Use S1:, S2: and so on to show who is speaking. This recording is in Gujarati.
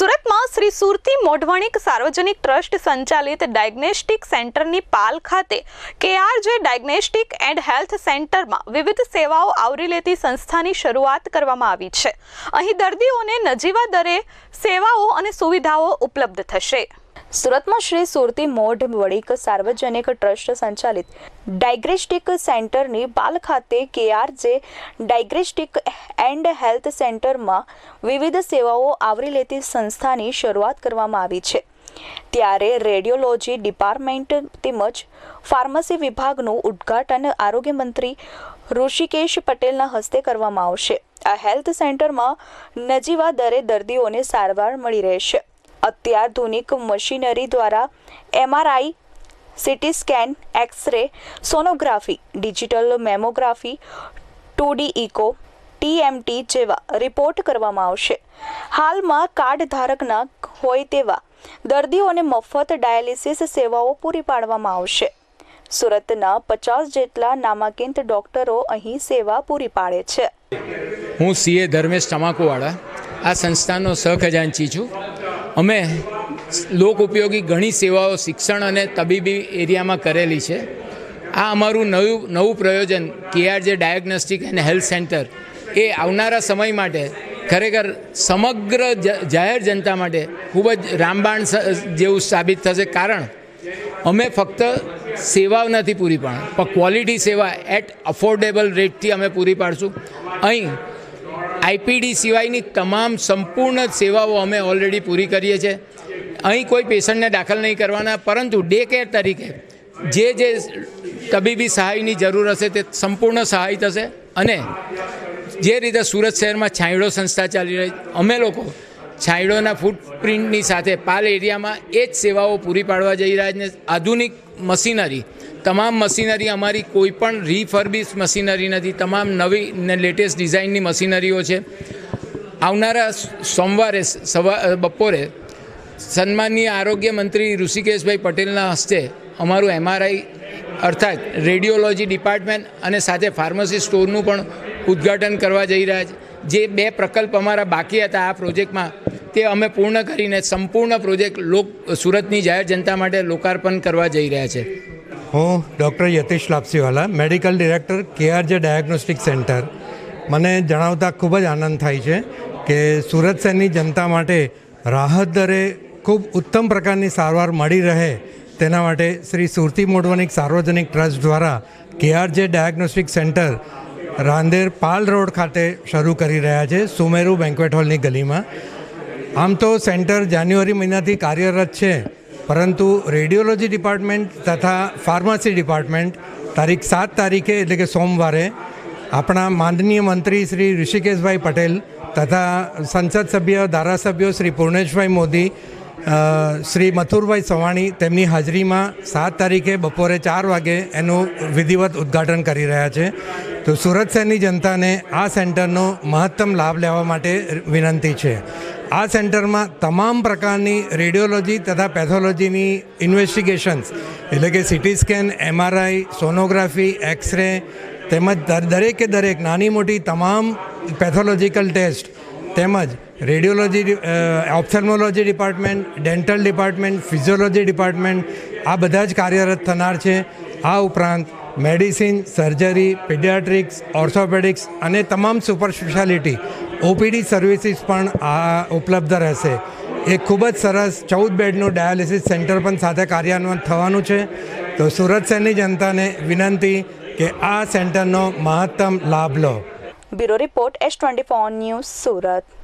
S1: સુરતમાં શ્રી સુરતી મોઢવણિક સાર્વજનિક ટ્રસ્ટ સંચાલિત ડાયગ્નેસ્ટિક સેન્ટરની પાલ ખાતે કેઆરજે ડાયગ્નેસ્ટિક એન્ડ હેલ્થ સેન્ટરમાં વિવિધ સેવાઓ આવરી લેતી સંસ્થાની શરૂઆત કરવામાં આવી છે. અહીં દર્દીઓને નજીવા દરે સેવાઓ અને સુવિધાઓ ઉપલબ્ધ થશે. સુરતમાં શ્રી સુરતી મોઢ વડીક સાર્વજનિક ટ્રસ્ટ સંચાલિત ડાયગ્નેસ્ટિક સેન્ટરની બાલ ખાતે કેઆરજે ડાયગ્નેસ્ટિક એન્ડ હેલ્થ સેન્ટરમાં વિવિધ સેવાઓ આવરી લેતી સંસ્થાની શરૂઆત કરવામાં આવી છે. ત્યારે રેડિયોલોજી ડિપાર્ટમેન્ટ તેમજ ફાર્મસી વિભાગનું ઉદ્ઘાટન આરોગ્ય મંત્રી ઋષિકેશ પટેલના હસ્તે કરવામાં આવશે. આ હેલ્થ સેન્ટરમાં નજીવા દરે દર્દીઓને સારવાર મળી રહેશે. અત્યાધુનિક મશીનરી દ્વારા MRI, CT scan, X-ray, sonography, digital mammography two D echo TMT જેવા રિપોર્ટ કરવામાં આવશે. હાલમાં કાર્ડ ધારકના હોય તેવા દર્દીઓને મફત ડાયાલિસિસ સેવાઓ પૂરી પાડવામાં આવશે. સુરતના પચાસ જેટલા નામાંકિત ડોક્ટરો અહીં સેવા પૂરી પાડે છે.
S2: હું સીએ ધર્મેશ તમાકુવાળા. આ સંસ્થાનો સહખજાનચી છું. અમે લોક ઉપયોગી ઘણી સેવાઓ શિક્ષણ અને તબીબી એરિયામાં કરેલી છે. આ અમારું નવું નવું પ્રયોજન KRJ diagnostic and health centre એ આવનારા સમય માટે ખરેખર સમગ્ર જાહેર જનતા માટે ખૂબ જ રામબાણ જેવું સાબિત થશે. કારણ અમે ફક્ત સેવાઓ નથી પૂરી પાડવા પણ ક્વોલિટી સેવા એટ અફોર્ડેબલ રેટથી અમે પૂરી પાડશું. અહીં આઈપીડી સિવાયની તમામ સંપૂર્ણ સેવાઓ અમે ઓલરેડી પૂરી કરીએ છીએ. અહીં કોઈ પેશન્ટને દાખલ નહીં કરવાના, પરંતુ ડે કેર તરીકે જે જે તબીબી સહાયની જરૂર હશે તે સંપૂર્ણ સહાય થશે. અને જે રીતે સુરત શહેરમાં છાંયડો સંસ્થા ચાલી રહી, અમે લોકો છાંયડોના ફૂટપ્રિન્ટની સાથે પાલ એરિયામાં એ જ સેવાઓ પૂરી પાડવા જઈ રહ્યા છે. આધુનિક મશીનરી, તમામ મશીનરી અમારી કોઈ પણ રીફર્બિશ મશીનરી નથી. તમામ નવી ને લેટેસ્ટ ડિઝાઇનની મશીનરીઓ છે. આવનારા સોમવારે, સવા બપોરે સન્માનીય આરોગ્ય મંત્રી ઋષિકેશભાઈ પટેલના હસ્તે અમારું એમઆરઆઈ અર્થાત રેડિયોલોજી ડિપાર્ટમેન્ટ અને સાથે ફાર્મસી સ્ટોરનું પણ ઉદ્ઘાટન કરવા જઈ રહ્યા છે. જે બે પ્રકલ્પ અમારા બાકી હતા આ પ્રોજેક્ટમાં, તે અમે પૂર્ણ કરીને સંપૂર્ણ પ્રોજેક્ટ લોક, સુરતની જાહેર જનતા માટે લોકાર્પણ કરવા જઈ રહ્યા છે.
S3: હું doctor Yatish Lapsiwala, medical director, KRJ diagnostic centre. મને જણાવતા ખૂબ જ આનંદ થાય છે કે સુરત શહેરની જનતા માટે રાહત દરે ખૂબ ઉત્તમ પ્રકારની સારવાર મળી રહે તેના માટે શ્રી સુરતી મોડવનિક સાર્વજનિક ટ્રસ્ટ દ્વારા KRJ diagnostic centre Rander Pal road ખાતે શરૂ કરી રહ્યા છે સુમેરુ બેન્ક્વેટ હોલની ગલીમાં. આમ તો સેન્ટર જાન્યુઆરી મહિનાથી કાર્યરત છે, પરંતુ રેડિયોલોજી ડિપાર્ટમેન્ટ તથા ફાર્મસી ડિપાર્ટમેન્ટ તારીખ સાત તારીખે એટલે કે સોમવારે આપણા માનનીય મંત્રી શ્રી ઋષિકેશભાઈ પટેલ તથા સંસદ સભ્ય, ધારાસભ્યો શ્રી પૂર્ણેશભાઈ મોદી શ્રી મથુરભાઈ સવાણી તેમની હાજરીમાં સાત તારીખે બપોરે ચાર વાગે એનું વિધિવત ઉદ્ઘાટન કરી રહ્યા છે. તો સુરત શહેરની જનતાને આ સેન્ટરનો મહત્તમ લાભ લેવા માટે વિનંતી છે. આ સેન્ટરમાં તમામ પ્રકારની રેડિયોલોજી તથા પેથોલોજીની ઇન્વેસ્ટિગેશન્સ, એટલે કે CT scan, MRI, sonography, X-ray તેમજ દર- દરેકે દરેક નાની મોટી તમામ પેથોલોજીકલ ટેસ્ટ તેમજ radiology ophthalmology department, dental department, physiology department આ બધા જ કાર્યરત થનાર છે. આ ઉપરાંત મેડિસિન, સર્જરી, પીડિયાટ્રિક્સ, ઓર્થોપેડિક્સ અને તમામ સુપર સ્પેશિયાલિટી, ઓપીડી સર્વિસીસ પણ આ ઉપલબ્ધ રહેશે. એ ખૂબ જ સરસ ચૌદ બેડનું ડાયાલિસિસ સેન્ટર પણ સાથે કાર્યાન્વયન થવાનું છે. તો સુરત શહેરની જનતાને વિનંતી કે આ સેન્ટરનો મહત્તમ લાભ લો.
S1: Bureau report S twenty news Surat.